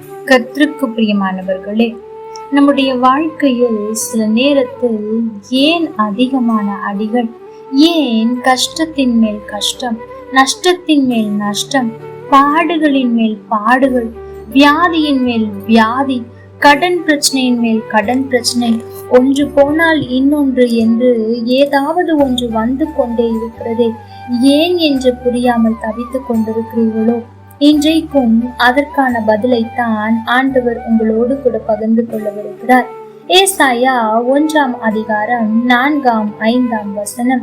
கத்திற்கு பிரியமானவர்களே நம்முடைய வாழ்க்கையில் சில நேரத்தில் ஏன் அதிகமான அடிகள்? ஏன் கஷ்டத்தின் மேல் கஷ்டம் நஷ்டத்தின் மேல் நஷ்டம் பாடுகளின் மேல் பாடுகள் வியாதியின் மேல் வியாதி கடன் பிரச்சனையின் மேல் கடன் பிரச்சனை ஒன்று போனால் இன்னொன்று என்று ஏதாவது ஒன்று வந்து கொண்டே இருக்கிறதே ஏன் என்று புரியாமல் தவித்துக் கொண்டிருக்கிறீர்களோ? இன்றைக்கும் அதற்கான பதிலைத்தான் ஆண்டவர் உங்களோடு கூட பகிர்ந்து கொள்ள வருகிறார் ஏசாயா ஒன்றாம் அதிகாரம் நான்காம் ஐந்தாம் வசனம்.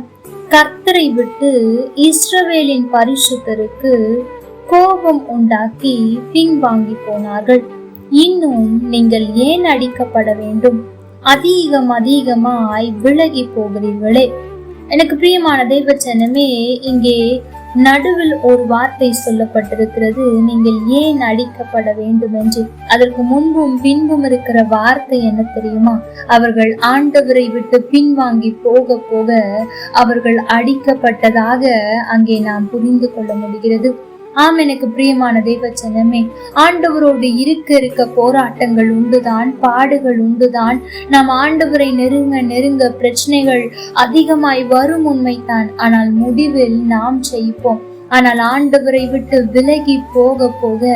கர்த்தரை விட்டு இஸ்ரவேலின் பரிசுத்தருக்கு கோபம் உண்டாக்கி பின்வாங்கி போனார்கள். இன்னும் நீங்கள் ஏன் அடிக்கப்பட வேண்டும்? அதிகம் அதிகமாய் விலகி போகிறீர்களே. எனக்கு பிரியமான தெய்வச்சனமே இங்கே நடுவில் ஒரு வார்த்தை சொல்லப்பட்டிருக்கிறது. நீங்கள் ஏன் அடிக்கப்பட வேண்டும் என்று? அதற்கு முன்பும் பின்பும் இருக்கிற வார்த்தை என்ன தெரியுமா? அவர்கள் ஆண்டவரை விட்டு பின்வாங்கி போக போக அவர்கள் அடிக்கப்பட்டதாக அங்கே நாம் புரிந்து கொள்ள முடிகிறது. ஆம் எனக்கு பிரியமான தேவச்சனமே ஆண்டவரோடு இருக்க இருக்க போராட்டங்கள் உண்டுதான் பாடுகள் உண்டுதான். நாம் ஆண்டவரை நெருங்க நெருங்க பிரச்சனைகள் அதிகமாய் வரும் உண்மைதான். ஆனால் முடிவில் நாம் ஜெயிப்போம். ஆனால் ஆண்டவரை விட்டு விலகி போக போக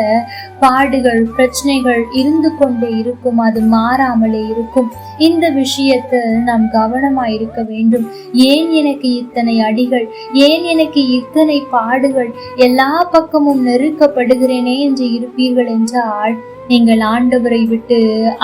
பாடுகள் பிரச்சனைகள் இருந்து கொண்டே இருக்கும். அது மாறாமலே இருக்கும். இந்த விஷயத்தில் நாம் கவனமாய் இருக்க வேண்டும். ஏன் எனக்கு இத்தனை அடிகள்? ஏன் எனக்கு இத்தனை பாடுகள்? எல்லா பக்கமும் நெருக்கப்படுகிறேனே என்று இருப்பீர்கள் என்றால் நீங்கள் ஆண்டவரை விட்டு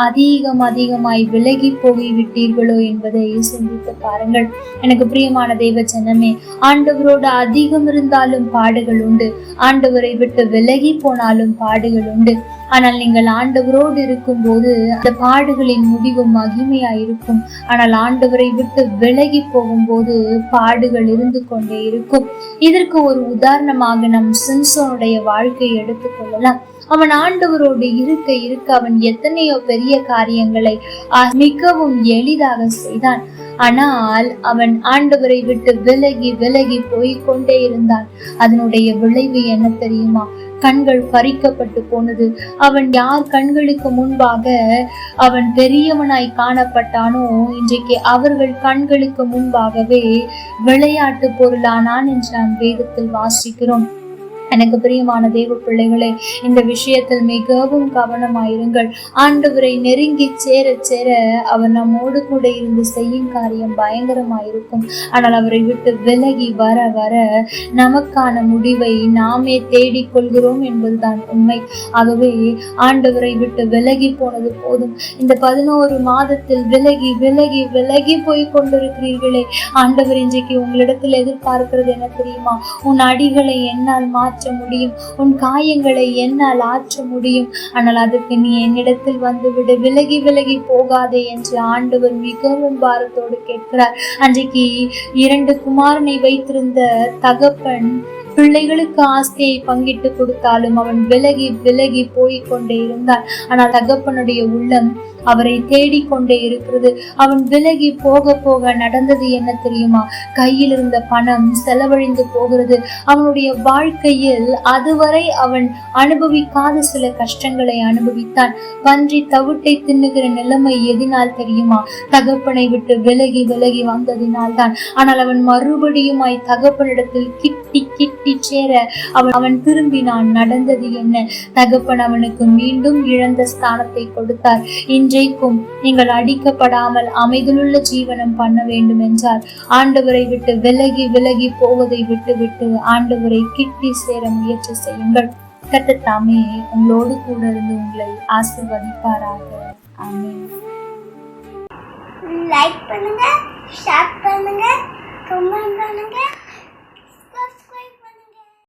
அதிகம் அதிகமாய் விலகி போய் விட்டீர்களோ என்பதை சிந்தித்து பாருங்கள். எனக்கு பிரியமான தெய்வ ஜனமே ஆண்டவரோடு அதிகம் இருந்தாலும் பாடுகள் உண்டு. ஆண்டவரை விட்டு விலகி போனாலும் பாடுகள் உண்டு. ஆனால் நீங்கள் ஆண்டவரோடு இருக்கும்போது அந்த பாடுகளின் முடிவு மகிமையா இருக்கும். ஆனால் ஆண்டவரை விட்டு விலகி போகும்போது பாடுகள் இருந்து கொண்டே இருக்கும். இதற்கு ஒரு உதாரணமாக நம் சிம்சோனுடைய வாழ்க்கையை எடுத்துக்கொள்ளலாம் அவன் ஆண்டவரோடு இருக்க இருக்க அவன் எத்தனையோ பெரிய காரியங்களை மிகவும் எளிதாக செய்தான். ஆனால் அவன் ஆண்டவரை விட்டு விலகி விலகி போய் கொண்டே இருந்தான். அதனுடைய விளைவு என்ன தெரியுமா? கண்கள் பறிக்கப்பட்டு போனது. அவன் யார் கண்களுக்கு முன்பாக அவன் பெரியவனாய் காணப்பட்டானோ இன்றைக்கு அவர்கள் கண்களுக்கு முன்பாகவே விளையாட்டு பொருளானான் என்று நாம் வேதத்தில் வாசிக்கிறோம். எனக்கு பிரியமான தேவ பிள்ளைகளே இந்த விஷயத்தில் மிகவும் கவனமாயிருங்கள். ஆண்டவரை நெருங்கி சேர சேர அவர் நம்மோடு கூட இருந்து செய்யும் காரியம் பயங்கரமாயிருக்கும். ஆனால் அவரை விட்டு விலகி வர வர நமக்கான முடிவை நாமே தேடிக் கொள்கிறோம் என்பதுதான் உண்மை. ஆகவே ஆண்டவரை விட்டு விலகி போனது போதும். இந்த பதினோரு மாதத்தில் விலகி விலகி விலகி போய் கொண்டிருக்கிறீர்களே ஆண்டவர் இன்றைக்கு உங்களிடத்தில் எதிர்பார்க்கிறது என்ன தெரியுமா? உன் அடிகளை என்னால் மாற்ற முடியும். உன் காயங்களை என்னால் ஆற்ற முடியும். ஆனால் அதற்கு நீ என்னிடத்தில் வந்துவிடு. விலகி விலகி போகாதே என்று ஆண்டவர் மிகவும் பாரத்தோடு கேட்கிறார். அன்றைக்கு இரண்டு குமாரனை வைத்திருந்த தகப்பன் பிள்ளைகளுக்கு ஆஸ்தியை பங்கிட்டு கொடுத்தாலும் அவன் விலகி விலகி போய் கொண்டே இருந்தான். ஆனால் தகப்பனுடைய உள்ளம் அவரை தேடிக்கொண்டே இருக்கிறது. அவன் விலகி போக போக நடந்தது என்ன தெரியுமா? கையில் இருந்த பணம் செலவழிந்து போகிறது. அவனுடைய வாழ்க்கையில் அதுவரை அவன் அனுபவிக்காத சில கஷ்டங்களை அனுபவித்தான். பன்றி தவிட்டை தின்னுகிற நிலைமை எதினால் தெரியுமா? தகப்பனை விட்டு விலகி விலகி வந்ததினால் தான் ஆனால் அவன் மறுபடியுமாய் தகப்பனிடத்தில் கிட்டி கிட்டி சேர அவன் அவன் திரும்பினான் நடந்தது என்ன? தகப்பன் அவனுக்கு மீண்டும் இழந்த ஸ்தானத்தை கொடுத்தார். இன்று இன்றைக்கும் நீங்கள் அடிக்கப்படாமல் அமைதியுள்ள ஜீவனம் பண்ண வேண்டும் என்றால் ஆண்டவரை விட்டு விலகி விலகி போவதை விட்டு விட்டு ஆண்டவரை கிட்டி சேர முயற்சி செய்யுங்கள். கட்டத்தாமே உங்களோடு கூட இருந்து உங்களை ஆசிர்வதிப்பாராக. ஆமே லைக் பண்ணுங்க